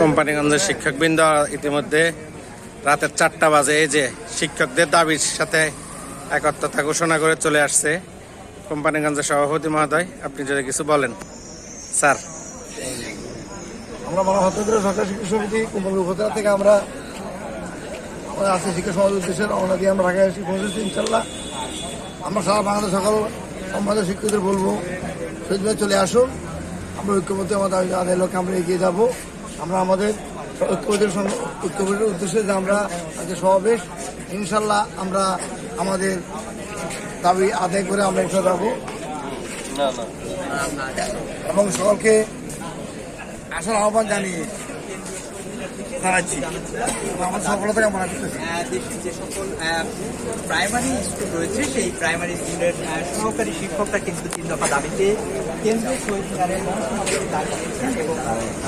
কোম্পানিগঞ্জের শিক্ষকবৃন্দ ইতিমধ্যে রাতের চারটা বাজে। এই যে শিক্ষকদের দাবির সাথে একত্রতা ঘোষণা করে চলে আসছে কোম্পানিগঞ্জের সভাপতি মহোদয়। আপনি যদি কিছু বলেন, স্যার। আমরা মানব হত্যাগ্রহ সরকার শিক্ষা সমিতি উপজেলা থেকে আমরা আজকে শিক্ষা সমাজ উদ্দেশ্যে রওনা দিয়ে আমরা ঢাকায় এসে পৌঁছেছি, ইনশাল্লাহ। আমরা সারা বাংলাদেশ সকল সম্মানিত শিক্ষকদের বলব শহীদভাবে চলে আসুন। আমরা ঐক্যবদ্ধ আমাদের আদায় লক্ষ্যে আমরা এগিয়ে যাব। আমরা আমাদের ঐক্যবদ্ধের সঙ্গে ঐক্যবদ্ধের উদ্দেশ্যে যে আমরা আজকে সমাবেশ, ইনশাল্লাহ আমরা আমাদের দাবি আদায় করে আমরা এসে যাব। এবং সকলকে আসার আহ্বান জানিয়ে আমার সফলতা কামনা দেশের যে সকল প্রাইমারি স্কুল রয়েছে, সেই প্রাইমারি স্কুলের সহকারী শিক্ষকরা কিন্তু তিন দফা দাবিতে কেন্দ্রীয় শহীদ মিনারের দাঁড়িয়েছেন এবং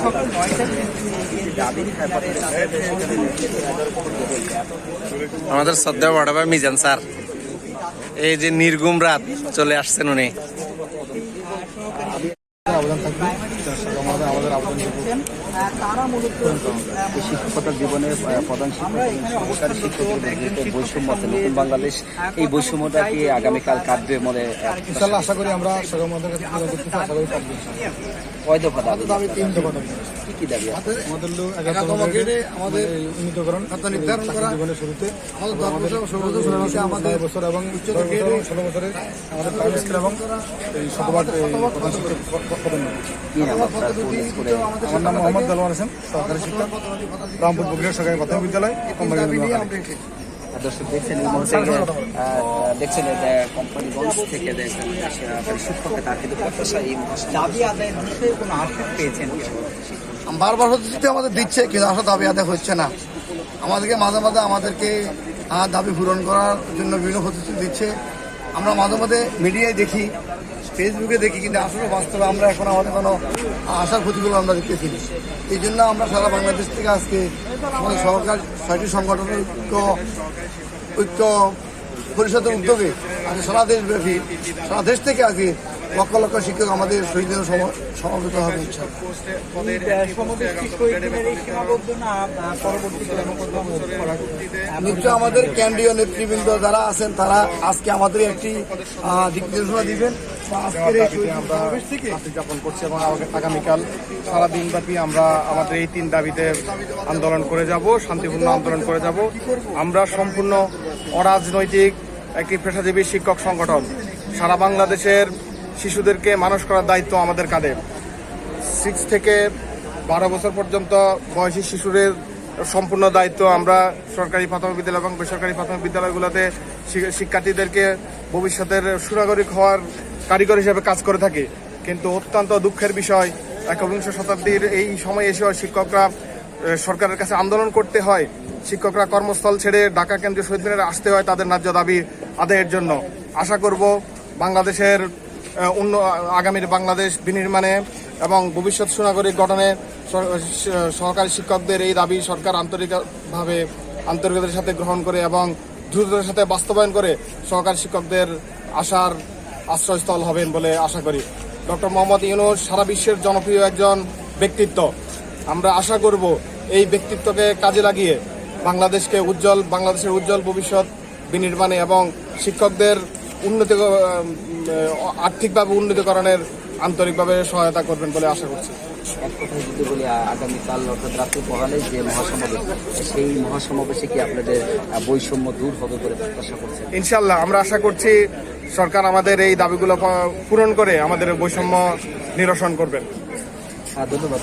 সকাল নয়টা কিন্তু এই দাবির ব্যাপারে তাদের আমাদের শ্রদ্ধা বড় ভাই মিজান স্যার। এই যে নির্গুম রাত চলে আসছেন উনি। আবেদন থাকবে। আমাদের আমাদের আবেদন এই শিক্ষকতার জীবনের প্রধান শিক্ষক এবং শিক্ষকদের বৈষম্য আছে নতুন বাংলাদেশ। এই বৈষম্যটা কি আগামীকাল কাটবে মনে ইনশাল্লাহ আশা করি আমরা আশা করি কয় দফা দাবি? দাবি তিন দফা দাবি। কি কি দাবি আছে? আমাদের গ্রেডে আমাদের উন্নীতকরণ খাতা নির্ধারণ করা। জীবনের শুরুতে আমাদের দশ বছর ষোলো বছর আমাদের বছর এবং উচ্চতর গ্রেডে ষোলো বছরে আমাদের প্রাইমারি স্কুল এবং শতভাগ প্রধান শিক্ষক। পদোন্নতি। নাম আমার মোহাম্মদ দেলওয়ার হোসেন সরকারি শিক্ষক রামপুর সরকারি প্রাথমিক বিদ্যালয় দর্শক দেখছেন এই মুহূর্তে দেখছেন যে কোম্পানিগঞ্জ থেকে দেখছেন শিক্ষকের তার কিন্তু প্রত্যাশা এই দাবি আদায়ের বিষয়ে কোনো আশ্বাস পেয়েছেন বারবার হচ্ছে আমাদের দিচ্ছে কিন্তু আসলে দাবি আদায় হচ্ছে না। আমাদেরকে মাঝে মাঝে আমাদেরকে দাবি পূরণ করার জন্য বিভিন্ন প্রতিশ্রুতি দিচ্ছে। আমরা মাঝে মাঝে মিডিয়ায় দেখি ফেসবুকে দেখি, কিন্তু আসলে বাস্তবে আমরা এখন আমাদের কোনো আশার ক্ষতিগুলো আমরা দেখতেছি এই জন্য আমরা সারা বাংলাদেশ থেকে আজকে আমাদের সরকার ছয়টি সংগঠনের ঐক্য ঐক্য পরিষদের উদ্যোগে আজকে সারা দেশব্যাপী, সারা দেশ থেকে আজকে লক্ষ লক্ষ শিক্ষক আমাদের শহীদের সম- সমবেত হবে করা হবে? নিশ্চয় আমাদের কেন্দ্রীয় নেতৃবৃন্দ যারা আছেন তারা আজকে আমাদের একটি দিক নির্দেশনা দিবেন। যাপন করছি এবং আগামী- আগামীকাল সারা দিনব্যাপী আমরা আমাদের এই তিন দাবিতে আন্দোলন করে যাব শান্তিপূর্ণ আন্দোলন করে যাব। আমরা সম্পূর্ণ অরাজনৈতিক একটি পেশাজীবী শিক্ষক সংগঠন সারা বাংলাদেশের শিশুদেরকে মানুষ করার দায়িত্ব আমাদের কাঁধে। সিক্স থেকে বারো বছর পর্যন্ত বয়সী শিশুদের সম্পূর্ণ দায়িত্ব আমরা সরকারি প্রাথমিক বিদ্যালয় এবং বেসরকারি প্রাথমিক বিদ্যালয়গুলোতে শিক্ষার্থীদেরকে ভবিষ্যতের সুনাগরিক হওয়ার কারিগর হিসেবে কাজ করে থাকি। কিন্তু অত্যন্ত দুঃখের বিষয় একবিংশ শতাব্দীর এই সময় এসেও শিক্ষকরা সরকারের কাছে আন্দোলন করতে হয়। শিক্ষকরা কর্মস্থল ছেড়ে ঢাকা কেন্দ্রীয় শহীদ মিনারে আসতে হয় তাদের ন্যায্য দাবি আদায়ের জন্য। আশা করব বাংলাদেশের উন্ন আগামীর বাংলাদেশ বিনির্মাণে এবং ভবিষ্যৎ সুনাগরিক গঠনে সহকারী শিক্ষকদের এই দাবি সরকার আন্তরিকভাবে আন্তরিকতার সাথে গ্রহণ করে এবং দ্রুততার সাথে বাস্তবায়ন করে সহকারী শিক্ষকদের আশার আশ্রয়স্থল হবেন বলে আশা করি। ডক্টর মোহাম্মদ ইউনুস সারা বিশ্বের জনপ্রিয় একজন ব্যক্তিত্ব। আমরা আশা করব এই ব্যক্তিত্বকে কাজে লাগিয়ে বাংলাদেশকে উজ্জ্বল বাংলাদেশের উজ্জ্বল ভবিষ্যৎ বিনির্মাণে এবং শিক্ষকদের উন্নতি আর্থিকভাবে উন্নতিকরণের আন্তরিকভাবে সহায়তা করবেন বলে আশা করছি। এক কথায় যদি বলি আগামীকাল অর্থাৎ রাত্রি পহালে যে মহাসমাবেশ সেই মহাসমাবেশে কি আপনাদের বৈষম্য দূর হবে বলে প্রত্যাশা করছেন? ইনশাল্লাহ আমরা আশা করছি সরকার আমাদের এই দাবিগুলো পূরণ করে আমাদের বৈষম্য নিরসন করবেন। আহ, ধন্যবাদ।